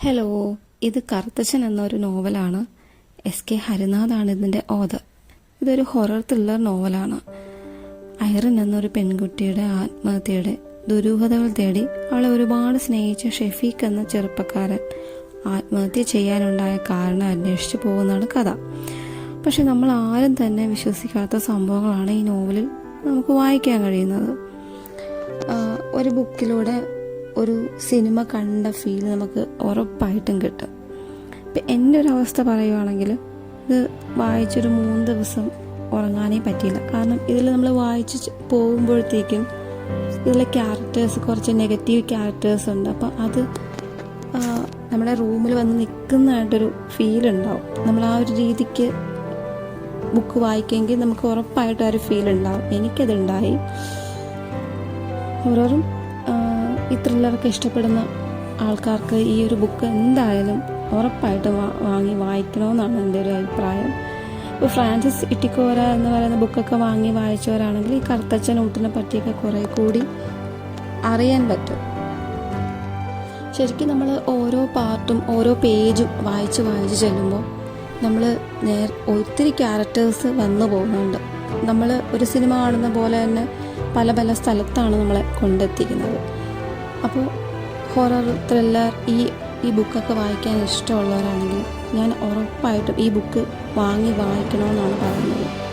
Hello ഇത് കറുത്തച്ഛൻ എന്നൊരു നോവലാണ്. എസ് കെ ഹരിനാഥാണ് ഇതിന്റെ ഓതർ ഇതൊരു ഹൊറർ ത്രില്ലർ നോവലാണ് ഐറിൻ എന്നൊരു പെൺകുട്ടിയുടെ ആത്മഹത്യയുടെ ദുരൂഹതകൾ തേടി അവളെ ഒരുപാട് സ്നേഹിച്ച ഷെഫീഖ് എന്ന ചെറുപ്പക്കാരൻ ആത്മഹത്യ ചെയ്യാനുണ്ടായ കാരണം അന്വേഷിച്ചു പോകുന്നതാണ് കഥ. പക്ഷെ നമ്മൾ ആരും തന്നെ വിശ്വസിക്കാത്ത സംഭവങ്ങളാണ് ഈ നോവലിൽ നമുക്ക് വായിക്കാൻ കഴിയുന്നത്. ഒരു ബുക്കിലൂടെ ഒരു സിനിമ കണ്ട ഫീൽ നമുക്ക് ഉറപ്പായിട്ടും കിട്ടും. ഇപ്പം എന്റെ ഒരു അവസ്ഥ പറയുവാണെങ്കിൽ ഇത് വായിച്ചൊരു മൂന്ന് ദിവസം ഉറങ്ങാനേ പറ്റിയില്ല. കാരണം ഇതിൽ നമ്മൾ വായിച്ച് പോകുമ്പോഴത്തേക്കും ഇതിലെ ക്യാരക്ടേഴ്സ് കുറച്ച് നെഗറ്റീവ് ക്യാരക്ടേഴ്സ് ഉണ്ട്. അപ്പം അത് നമ്മുടെ റൂമിൽ വന്ന് നിൽക്കുന്നതായിട്ടൊരു ഫീൽ ഉണ്ടാവും. നമ്മൾ ആ ഒരു രീതിക്ക് ബുക്ക് വായിക്കുമെങ്കിൽ നമുക്ക് ഉറപ്പായിട്ട് ആ ഒരു ഫീൽ ഉണ്ടാവും. എനിക്കതുണ്ടായി. ഓരോരും ഈ ത്രില്ലറൊക്കെ ഇഷ്ടപ്പെടുന്ന ആൾക്കാർക്ക് ഈ ഒരു ബുക്ക് എന്തായാലും ഉറപ്പായിട്ട് വാങ്ങി വായിക്കണമെന്നാണ് എന്റെ ഒരു അഭിപ്രായം. ഇപ്പോൾ ഫ്രാൻസിസ് ഇട്ടിക്കോര എന്ന് പറയുന്ന ബുക്കൊക്കെ വാങ്ങി വായിച്ചവരാണെങ്കിൽ ഈ കറുത്തച്ഛൻ ഊട്ടിനെ പറ്റിയൊക്കെ കുറേ കൂടി അറിയാൻ പറ്റും. ശരിക്കും നമ്മൾ ഓരോ പാർട്ടും ഓരോ പേജും വായിച്ച് വായിച്ച് ചെല്ലുമ്പോൾ നമ്മൾ നേർ ഒത്തിരി ക്യാരക്ടേഴ്സ് വന്നു പോകുന്നുണ്ട്. നമ്മൾ ഒരു സിനിമ കാണുന്ന പോലെ തന്നെ പല പല സ്ഥലത്താണ് നമ്മളെ കൊണ്ടെത്തിക്കുന്നത്. അപ്പോൾ ഹൊറർ ത്രില്ലർ ഈ ഈ ബുക്കൊക്കെ വായിക്കാൻ ഇഷ്ടമുള്ളവരാണെങ്കിൽ ഞാൻ ഉറപ്പായിട്ടും ഈ ബുക്ക് വാങ്ങി വായിക്കണമെന്നാണ് പറയുന്നത്.